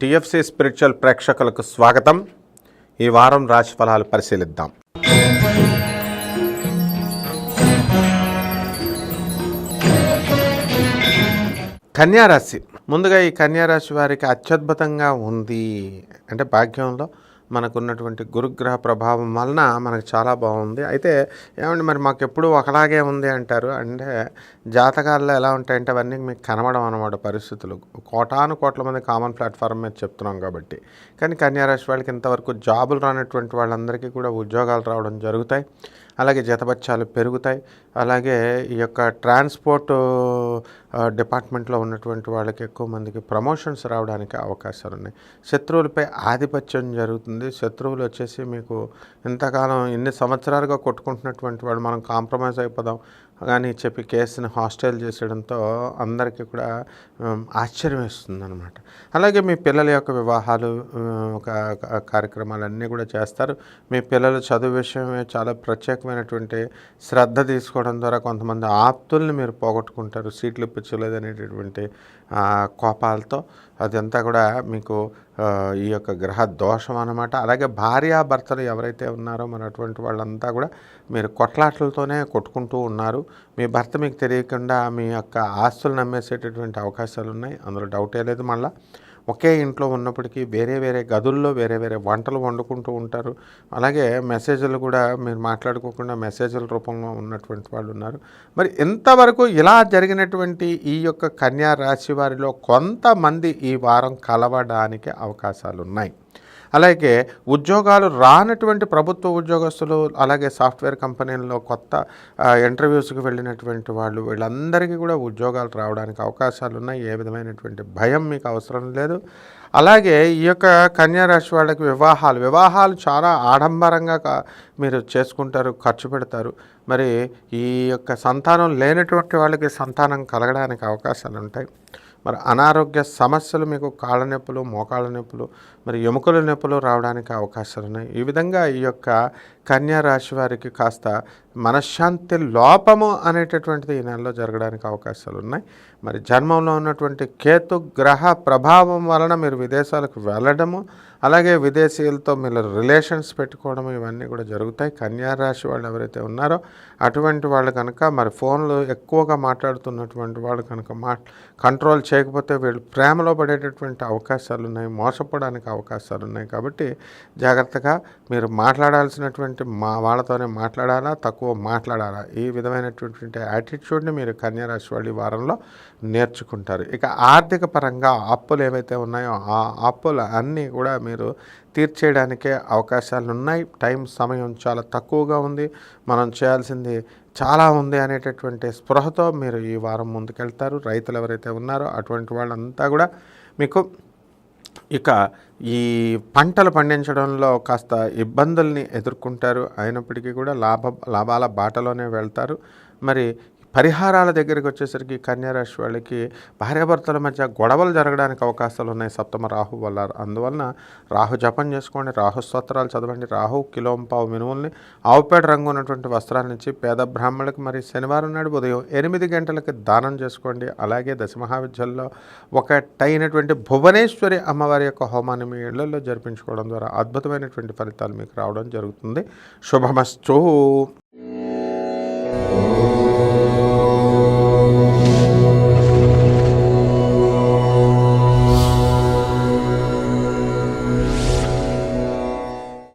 TFC spiritual ప్రేక్షకులకు స్వాగతం. ఈ వారం రాశి ఫలాలు పరిశీలిద్దాం. కన్యారాశి ముందుగా ఈ కన్యారాశి వారికి అత్యద్భుతంగా ఉంది. అంటే భాగ్యంలో మనకున్నటువంటి గురుగ్రహ ప్రభావం వలన మనకు చాలా బాగుంది. అయితే ఏమండి మరి మాకు ఎప్పుడు ఒకలాగే ఉంది అంటారు? అంటే జాతకాల్లో ఎలా ఉంటాయంటే అవన్నీ మీకు కనబడం అనమాట పరిస్థితులు. కోటాను కోట్ల మంది కామన్ ప్లాట్ఫామ్ మీద చెప్తున్నాం కాబట్టి. కానీ కన్యారాశి వాళ్ళకి ఇంతవరకు జాబులు రానటువంటి వాళ్ళందరికీ కూడా ఉద్యోగాలు రావడం జరుగుతాయి. అలాగే జతబత్యాలు పెరుగుతాయి. అలాగే ఈ యొక్క ట్రాన్స్పోర్ట్ డిపార్ట్మెంట్లో ఉన్నటువంటి వాళ్ళకి ఎక్కువ మందికి ప్రమోషన్స్ రావడానికి అవకాశాలు ఉన్నాయి. శత్రువులపై ఆధిపత్యం జరుగుతుంది. శత్రువులు వచ్చేసి మీకు ఇంతకాలం ఇన్ని సంవత్సరాలుగా కొట్టుకుంటున్నటువంటి వాళ్ళు మనం కాంప్రమైజ్ అయిపోదాం కానీ చెప్పి కేసుని హాస్టైల్ చేసేయడంతో అందరికీ కూడా ఆశ్చర్యం వేస్తుంది అనమాట అలాగే మీ పిల్లల యొక్క వివాహాలు ఒక కార్యక్రమాలన్నీ కూడా చేస్తారు. మీ పిల్లలు చదువు విషయమే చాలా ప్రత్యేకమైన ప్రత్యేకమైనటువంటి శ్రద్ధ తీసుకోవడం ద్వారా కొంతమంది ఆప్తుల్ని మీరు పోగొట్టుకుంటారు సీట్లు ఇప్పించలేదనేటటువంటి అనేటటువంటి కోపాలతో. అదంతా కూడా మీకు ఈ యొక్క గ్రహ దోషం అన్నమాట. అలాగే భార్యాభర్తలు ఎవరైతే ఉన్నారో మరి అటువంటి వాళ్ళంతా కూడా మీరు కొట్లాట్లతోనే కొట్టుకుంటూ ఉన్నారు. మీ భర్త మీకు తెలియకుండా మీ యొక్క ఆస్తులు నమ్మేసేటటువంటి అవకాశాలు ఉన్నాయి అందులో డౌటే లేదు మళ్ళీ. ఒకే ఇంట్లో ఉన్నప్పటికీ వేరే వేరే గదుల్లో వేరే వేరే వంటలు వండుకుంటూ ఉంటారు. అలాగే మెసేజ్లు కూడా మీరు మాట్లాడుకోకుండా మెసేజ్ల రూపంలో ఉన్నటువంటి వాళ్ళు ఉన్నారు. మరి ఇంతవరకు ఇలా జరిగినటువంటి ఈ యొక్క కన్యా రాశి వారిలో కొంతమంది ఈ వారం కలవడానికి అవకాశాలు ఉన్నాయి అలాగే ఉద్యోగాలు రానటువంటి ప్రభుత్వ ఉద్యోగస్తులు అలాగే సాఫ్ట్వేర్ కంపెనీల్లో కొత్త ఇంటర్వ్యూస్కి వెళ్ళినటువంటి వాళ్ళు వీళ్ళందరికీ కూడా ఉద్యోగాలు రావడానికి అవకాశాలు ఉన్నాయి ఏ విధమైనటువంటి భయం మీకు అవసరం లేదు. అలాగే ఈ యొక్క కన్యారాశి వాళ్ళకి వివాహాలు. వివాహాలు చాలా ఆడంబరంగా మీరు చేసుకుంటారు ఖర్చు పెడతారు. మరి ఈ యొక్క సంతానం లేనటువంటి వాళ్ళకి సంతానం కలగడానికి అవకాశాలు ఉంటాయి. మరి అనారోగ్య సమస్యలు మీకు కాళ్ళ నొప్పులు మోకాళ్ళ నొప్పులు మరి ఎముకల నొప్పులు రావడానికి అవకాశాలు ఉన్నాయి. ఈ విధంగా ఈ యొక్క రాశి వారికి కాస్త మనశ్శాంతి లోపము అనేటటువంటిది ఈ నెలలో జరగడానికి అవకాశాలు ఉన్నాయి. మరి జన్మంలో ఉన్నటువంటి కేతు గ్రహ ప్రభావం వలన మీరు విదేశాలకు వెళ్ళడము అలాగే విదేశీయులతో మీరు రిలేషన్స్ పెట్టుకోవడం ఇవన్నీ కూడా జరుగుతాయి. కన్యా రాశి వాళ్ళు ఎవరైతే ఉన్నారో అటువంటి వాళ్ళు కనుక మరి ఫోన్లు ఎక్కువగా మాట్లాడుతున్నటువంటి వాళ్ళు కనుక మా కంట్రోల్ చేయకపోతే వీళ్ళు ప్రేమలో పడేటటువంటి అవకాశాలు ఉన్నాయి మోసపోవడానికి అవకాశాలు ఉన్నాయి. కాబట్టి జాగ్రత్తగా మీరు మాట్లాడాల్సినటువంటి మా వాళ్ళతోనే మాట్లాడాలా? తక్కువ మాట్లాడాలా? ఈ విధమైనటువంటి యాటిట్యూడ్ని మీరు కన్యారాశి వాళ్ళు వారంలో నేర్చుకుంటారు. ఇక ఆర్థిక పరంగా అప్పులు ఏవైతే ఉన్నాయో ఆ అప్పులు అన్నీ కూడా మీరు తీర్చేయడానికే అవకాశాలు ఉన్నాయి టైం సమయం చాలా తక్కువగా ఉంది. మనం చేయాల్సింది చాలా ఉంది అనేటటువంటి స్పృహతో మీరు ఈ వారం ముందుకెళ్తారు. రైతులు ఎవరైతే ఉన్నారో అటువంటి వాళ్ళంతా కూడా మీకు ఇక ఈ పంటలు పండించడంలో కాస్త ఇబ్బందుల్ని ఎదుర్కొంటారు. అయినప్పటికీ కూడా లాభ లాభాల బాటలోనే వెళ్తారు. మరి పరిహారాల దగ్గరికి వచ్చేసరికి కన్యారాశి వాళ్ళకి భార్యాభర్తల మధ్య గొడవలు జరగడానికి అవకాశాలు ఉన్నాయి సప్తమ రాహు వల్ల. అందువలన రాహు జపం చేసుకోండి రాహు స్తోత్రాలు చదవండి రాహు కిలోంపావు మినుముల్ని ఆవుపేట రంగు ఉన్నటువంటి వస్త్రాల నుంచి పేద బ్రాహ్మణులకు మరి శనివారం నాడు ఉదయం ఎనిమిది గంటలకు దానం చేసుకోండి. అలాగే దశమహావిద్యల్లో ఒకటైనటువంటి భువనేశ్వరి అమ్మవారి యొక్క హోమాన్ని మీ ఇళ్ళలో జరిపించుకోవడం ద్వారా అద్భుతమైనటువంటి ఫలితాలు మీకు రావడం జరుగుతుంది. శుభమస్తు.